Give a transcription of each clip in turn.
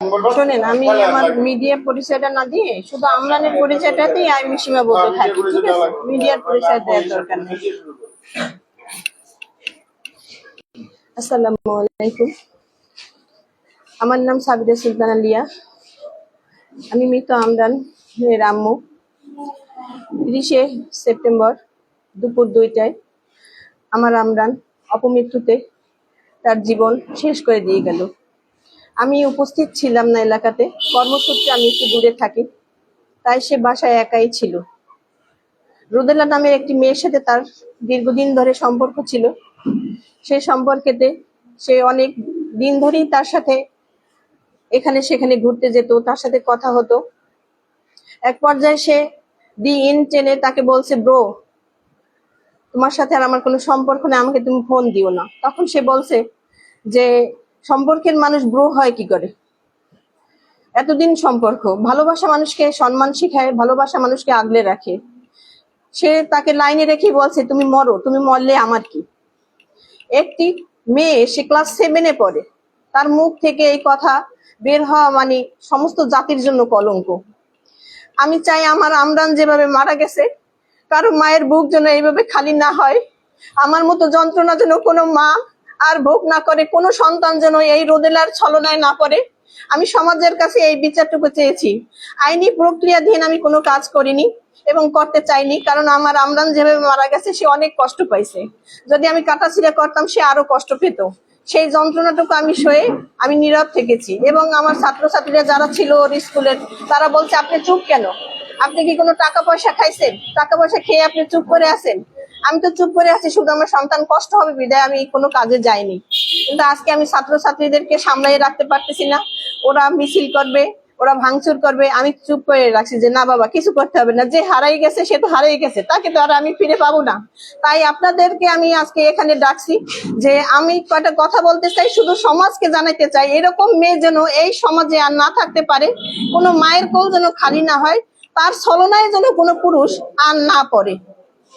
শোনেন আমি আমার মিডিয়া পরিচয়টা না দিয়ে শুধু আমরানের পরিচয়টাতেই আমি সীমাবদ্ধ থাকি ঠিক আছে? মিডিয়ার পরিচয় দেওয়ার দরকার নেই। আসসালামু আলাইকুম। আমার নাম সাবিরা সুলতানা লিয়া। আমি মৃত আমরান এর আম্মু। তিরিশে সেপ্টেম্বর দুপুর দুইটায় আমার আমরান অপমৃত্যুতে তার জীবন শেষ করে দিয়ে গেল। আমি উপস্থিত ছিলাম না এলাকাতে। কর্মসূত্রে আমি একটু দূরে থাকি, তাই সে বাসায় একাই ছিল। রোদেলা নামের একটি মেয়ের সাথে তার দীর্ঘদিন ধরে সম্পর্ক ছিল। সেই সম্পর্কেতে সে অনেক দিন ধরেই তার সাথে এখানে সেখানে ঘুরতে যেত, তার সাথে কথা হতো। এক পর্যায়ে সে দি ইন টেনে তাকে বলছে, ব্রো, তোমার সাথে আর আমার কোনো সম্পর্ক নেই, আমাকে তুমি ফোন দিও না। তখন সে বলছে যে সম্পর্কের মানুষ ব্রো হয় কি করে? এতদিন সম্পর্ক। ভালোবাসা মানুষকে সম্মান শিখায়, ভালোবাসা মানুষকে আগলে রাখে। সে তাকে লাইনে রেখে বলছে, তুমি মরো, তুমি মরলে আমার কি? একটি মেয়ে, সে ক্লাস সেভেনে পড়ে। তার মুখ থেকে এই কথা বের হওয়া মানে সমস্ত জাতির জন্য কলঙ্ক। আমি চাই আমার আমরান যেভাবে মারা গেছে, কারও মায়ের বুক যেন এইভাবে খালি না হয়। আমার মতো যন্ত্রণা যেন কোনো মা আর ভোগ না করে, কোনো সন্তান যেন এই রোদেলার ছলনায় না পড়ে। আমি সমাজের কাছে এই বিচারটুকু চেয়েছি। আইনি প্রক্রিয়াধীন আমি কোনো কাজ করিনি এবং করতে চাইনি, কারণ আমার আমরান যেভাবে মারা গেছে, সে অনেক কষ্ট পাইছে। যদি আমি কাটাছিড়া করতাম, সে আরও কষ্ট পেত। সেই যন্ত্রণাটুকু আমি সয়ে আমি নীরব থেকেছি এবং আমার ছাত্রছাত্রীরা যারা ছিল ওর স্কুলের তারা বলছে, আপনি চুপ কেন? আপনি কি কোনো টাকা পয়সা খাইছেন? টাকা পয়সা খেয়ে আপনি চুপ করে আছেন? আমি তো চুপ করে আছি, শুধু আমার সন্তান কষ্ট হবে, বিদায়, আমি কোনো কাজে যাইনি। কিন্তু আজকে আমি ছাত্রছাত্রীদেরকে সামলাই রাখতে পারতেছি না। ওরা মিছিল করবে, ওরা ভাঙচুর করবে, আমি চুপ করে রাখছি যে, না বাবা, কিছু করতে হবে না, যে হারাই গেছে, সে তো হারাই গেছে, তাকে তো আর আমি ফিরে পাবো না। তাই আপনাদেরকে আমি আজকে এখানে ডাকছি যে, আমি কয়টা কথা বলতে চাই, শুধু সমাজকে জানাইতে চাই, এরকম মেয়ে যেন এই সমাজে আর না থাকতে পারে, কোনো মায়ের কোল যেন খালি না হয়, তার ছলনায় যেন কোনো পুরুষ আর না পড়ে।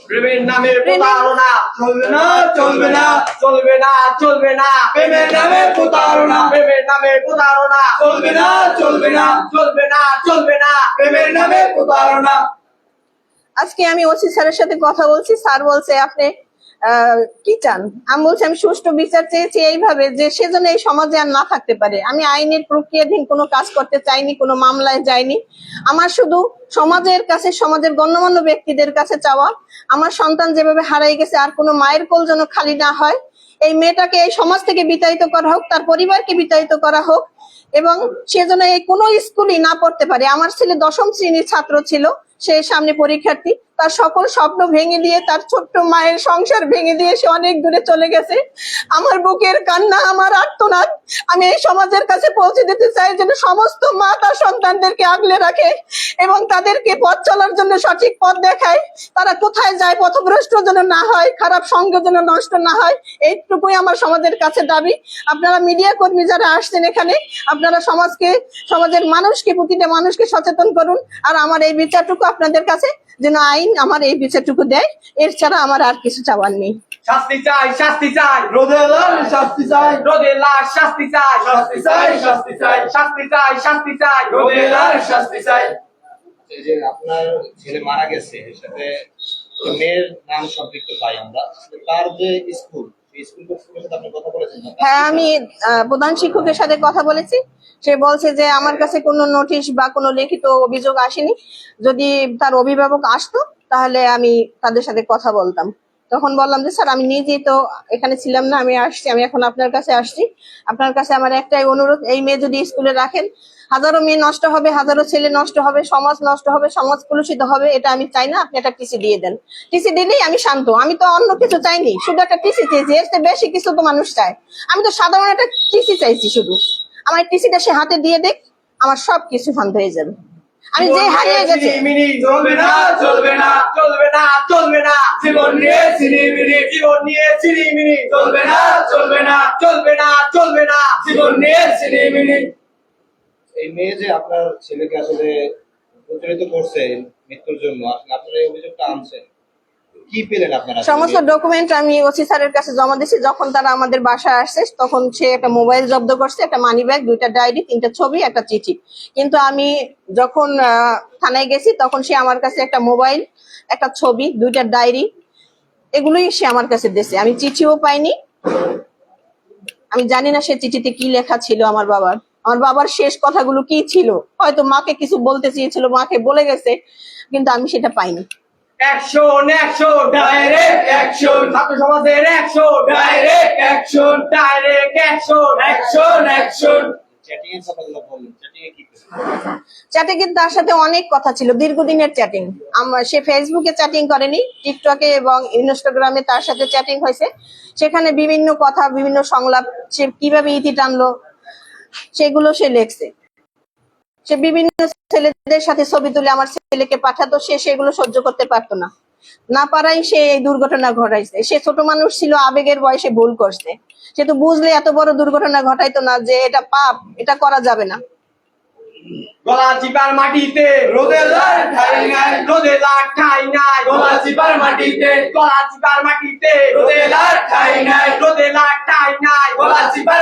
প্রেমের নামে প্রতারণা চলবে না চলবে না। চলবে না চলবে না। প্রেমের নামে প্রতারণা প্রেমের নামে প্রতারণা চলবে না চলবে না। চলবে না চলবে না। প্রেমের নামে প্রতারণা আজকে আমি ওসি স্যারের সাথে কথা বলছি। স্যার বলছে আপনি কি চান? আমি বলছি, আমি সুষ্ঠু বিচার চেয়েছি এইভাবে যে সেজন্য এই সমাজে আর না থাকতে পারে। আমি আইনের প্রক্রিয়াধীন কোনো কাজ করতে চাইনি, কোনো মামলায় যাইনি। আমার শুধু সমাজের কাছে, সমাজের গণ্যমান্য ব্যক্তিদের কাছে চাওয়া। আমার সন্তান যেভাবে হারাই গেছে, আর কোনো মায়ের কোল যেন খালি না হয়। এই মেয়েটাকে এই সমাজ থেকে বিতাড়িত করা হোক, তার পরিবারকে বিতাড়িত করা হোক, এবং সে যেন এই কোনো স্কুলই না পড়তে পারে। আমার ছেলে দশম শ্রেণির ছাত্র ছিল, সে সামনে পরীক্ষার্থী। তার সকল স্বপ্ন ভেঙে দিয়ে, তার ছোট্ট মায়ের সংসার ভেঙে দিয়ে সে অনেক দূরে চলে গেছে। আমার বুকের কান্না, আমার আর্তনাদ, আমি এই সমাজের কাছে পৌঁছে দিতে চাই যেন সমস্ত মা তার সন্তানদেরকে আগলে রাখে এবং তাদেরকে পথ চলার জন্য সঠিক পথ দেখায়। তারা কোথায় যায়, পথভ্রষ্ট যেন না হয়, খারাপ সঙ্গ যেন নষ্ট না হয়, এইটুকুই আমার সমাজের কাছে দাবি। আপনারা মিডিয়া কর্মী যারা আসছেন এখানে, আপনারা সমাজকে, সমাজের মানুষকে, প্রতিটা মানুষকে সচেতন করুন। আর আমার এই বিচারটুকু আপনাদের কাছে। যেন আইন আমার এই বিচারটুকু দেয়। এর ছাড়া আমার আর কিছু চাওয়ার নেই। শাস্তি চাই শাস্তি চাই। রোদে লাল শাস্তি চাই। রোদে শাস্তি চাই। শাস্তি চাই শাস্তি চাই। শাস্তি চাই শাস্তি চাই। রোদে লাল শাস্তি চাই। যে আপনার ছেলে মারা গেছে সাথে মেয়ের নাম সম্পৃক্ত পাই আমরা। তার যে স্কুল হ্যাঁ আমি প্রধান শিক্ষকের সাথে কথা বলেছি। সে বলছে যে আমার কাছে কোনো নোটিশ বা কোনো লিখিত অভিযোগ আসেনি। যদি তার অভিভাবক আসতো, তাহলে আমি তাদের সাথে কথা বলতাম। তখন বললাম যে, স্যার, আমি নিজেই তো এখানে ছিলাম না, আমি আসছি, আমি এখন আপনার কাছে আসছি। আপনার কাছে আমার একটাই অনুরোধ, এই মেয়ে যদি স্কুলে রাখেন হাজারো মেয়ে নষ্ট হবে হাজারো ছেলে নষ্ট হবে সমাজ নষ্ট হবে সমাজ কলুষিত হবে এটা আমি চাই না। আপনি একটা টিসি দিয়ে দেন। টিসি দিলেই আমি শান্ত। আমি তো অন্য কিছু চাইনি শুধু একটা টিসি চেয়েছি এর বেশি কিছু তো মানুষ চায়। আমি তো সাধারণ একটা টিসি চাইছি শুধু। আমার টিসিটা সে হাতে দিয়ে দেখ আমার সব কিছু শান্ত হয়ে যাবে। আমি যে হারিয়ে গেছে। চলবে না চলবে না চলবে না চলবে না। জীবন নিয়ে জীবন চলবে না চলবে না চলবে না চলবে না। জীবন নিয়ে এই মেয়ে যে আপনার ছেলেকে আসলে প্রচলিত করছে মৃত্যুর জন্য আপনার এই অভিযোগটা আনছেন। সমস্ত ডকুমেন্ট আমি ওসি স্যারের কাছে জমা দিয়েছি। যখন তারা আমাদের বাসায় আসছে, তখন সে একটা মোবাইল জব্দ করছে, একটা মানি ব্যাগ দুইটা ডায়েরি তিনটা ছবি, একটা চিঠি। কিন্তু আমি যখন থানায় গেছি, তখন সে আমার কাছে একটা মোবাইল একটা ছবি, দুইটা ডায়েরি এগুলোই সে আমার কাছে দিয়েছে। আমি চিঠিও পাইনি। আমি জানি না সে চিঠিতে কি লেখা ছিল আমার বাবার। আমার বাবার শেষ কথাগুলো কি ছিল? হয়তো মাকে কিছু বলতে চেয়েছিল মাকে বলে গেছে কিন্তু আমি সেটা পাইনি। অ্যাকশন অ্যাকশন ডাইরেক্ট অ্যাকশন ছাত্র সমাজের action direct action direct action action action chatting কিন্তু তার সাথে অনেক কথা ছিল দীর্ঘদিনের চ্যাটিং আমার সে ফেসবুকে চ্যাটিং করেনি টিকটকে এবং ইনস্টাগ্রামে তার সাথে চ্যাটিং হয়েছে। সেখানে বিভিন্ন কথা বিভিন্ন সংলাপ সে কীভাবে ইতি টানলো সেগুলো সে লেখছে। সে বিভিন্ন ছেলেদের সাথে ছবি তুলে আমার ছেলেকে পাঠাতো, সে সেগুলো সহ্য করতে পারতো না। না পারাই সে এই দুর্ঘটনা ঘটাইছে। সে ছোট মানুষ ছিল, আবেগের বয়সে ভুল করছে। সে তো বুঝলে এত বড় দুর্ঘটনা ঘটাইতো না যে এটা পাপ, এটা করা যাবে না। মাটিতে মাটিতে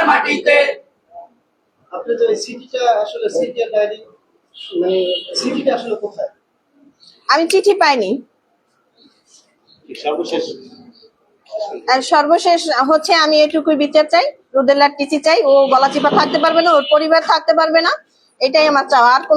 মাটিতে আপনি যে সিটিটা আসলে সিটি ডায়েরি মানে সিটিটা আসলে কোথায়? আমি চিঠি পাইনি। সর্বশেষ? আর সর্বশেষ হচ্ছে আমি এটুকুই বিচার চাই রুদেলার টিচি চাই ও বলা চিপা থাকতে পারবে না ওর পরিবার থাকতে পারবে না এটাই আমার চাওয়া। আর কোনো